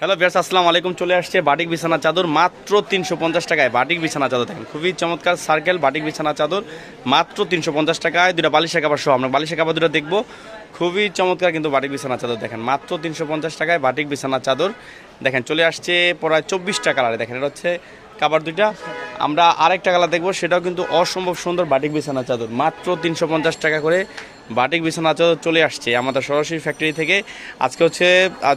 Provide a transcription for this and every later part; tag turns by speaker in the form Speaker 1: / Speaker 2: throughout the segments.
Speaker 1: Hello base আসসালামু আলাইকুম। চলে আসছে বাটিক বিছানা চাদর মাত্র তিনশো পঞ্চাশ টাকায়। বাটিক বিছানা চাদর দেখেন, খুবই চমৎকার সার্কেল বাটিক বিছানা চাদর, মাত্র তিনশো পঞ্চাশ টাকায়। দুটা বালিশের কাপড় সহ, আমরা বালিশের কাপড় দুটো দেখব। খুবই চমৎকার কিন্তু বাটিক বিছানা চাদর দেখেন, মাত্র তিনশো পঞ্চাশ টাকায় বাটিক বিছানা চাদর। দেখেন, চলে আসছে প্রায় চব্বিশটা কালারে দেখেন, এটা হচ্ছে কাবার দুইটা। আমরা আরেকটা কালার দেখব, সেটাও কিন্তু অসম্ভব সুন্দর বাটিক বিছানা চাদর। মাত্র তিনশো পঞ্চাশ টাকা করে বাটিক বিছানা চাদর চলে আসছে আমাদের সরাসরি ফ্যাক্টরি থেকে। আজকে হচ্ছে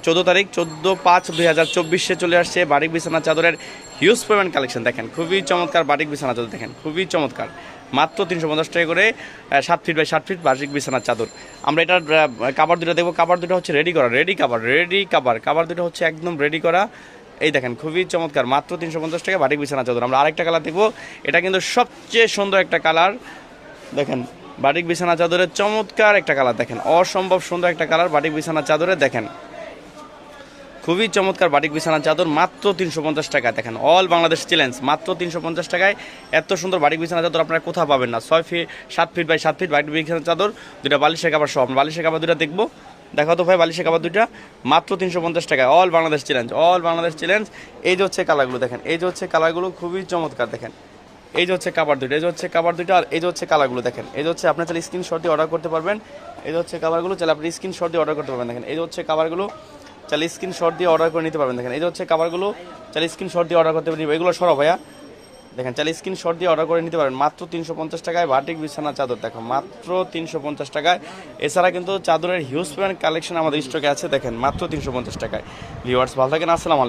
Speaker 1: চোদ্দ তারিখ, চোদ্দ পাঁচ দুই হাজার চব্বিশে চলে আসছে বাটিক বিছানা চাদরের হিউজ পেমেন্ট কালেকশন দেখেন, খুবই চমৎকার বাটিক বিছানা চাদর, দেখেন, খুবই চমৎকার। মাত্র তিনশো পঞ্চাশ টাকা করে সাত ফিট বাই সাত ফিট বাটিক বিছানার চাদর। আমরা এটার কাবার দুটো দেখব। কাবার দুটো হচ্ছে রেডি করা রেডি কাবার রেডি কাবার কাবার দুটো হচ্ছে একদম রেডি করা। এই দেখেন, খুবই চমৎকার। মাত্র তিনশো পঞ্চাশ টাকা বাটিক বিছানা চাদর। আমরা আরেকটা কালার দেখব। এটা কিন্তু সবচেয়ে সুন্দর একটা কালার দেখেন, বাটিক বিছানা চাদরের চমৎকার একটা কালার দেখেন। অসম্ভব সুন্দর একটা কালার বাটিক বিছানা চাদরে দেখেন। খুবই চমৎকার বাটিক বিছানা চাদর, মাত্র তিনশো পঞ্চাশ টাকা দেখেন অল বাংলাদেশ চ্যালেঞ্জ মাত্র তিনশো পঞ্চাশ টাকায়। এত সুন্দর বাটিক বিছানা চাদর আপনারা কোথাও পাবেন না। ছয় ফিট সাত ফিট বাই সাত ফিট বাটিক বিছানা চাদর দুটা বালিশের কাপড় সব বালিশের কাপড় দুটা দেখব। দেখো তো ভাই, বালিশের কাপড় দুইটা, মাত্র তিনশো পঞ্চাশ টাকায় all Bangladesh challenge all Bangladesh challenge এই যে হচ্ছে কালারগুলো দেখেন, এই যে হচ্ছে কালারগুলো খুবই চমৎকার দেখেন। এই যে হচ্ছে কাবার দুইটা, এই যে হচ্ছে কাবার দুইটা, আর এই যে হচ্ছে কালারগুলো দেখেন। এই যে হচ্ছে আপনি চাইলে স্ক্রিনশট দিয়ে অর্ডার করতে পারবেন। এই যে হচ্ছে কাভারগুলো চাইলে আপনি স্ক্রিনশট দিয়ে অর্ডার করতে পারবেন দেখেন। এই যে হচ্ছে কাভারগুলো চাইলে স্ক্রিনশট দিয়ে অর্ডার করে নিতে পারবেন দেখেন। এই যে হচ্ছে কাভারগুলো চাইলে স্ক্রিনশট দিয়ে অর্ডার করতে পারবেন। এগুলো সরব ভাইয়া। দেখেন, চাইলে স্ক্রিনশট দিয়ে অর্ডার করে নিতে পারেন। মাত্র তিনশো পঞ্চাশ টাকায় বাটিক বিছানা চাদর। দেখো মাত্র তিনশো পঞ্চাশ টাকায়। এছাড়া কিন্তু চাদরের হিউজ পেমেন্ট কালেকশন আমাদের স্টকে আছে। দেখেন, মাত্র তিনশো পঞ্চাশ টাকায়। ভিউয়ার্স ভালো থাকেন, আসসালামু আলাইকুম।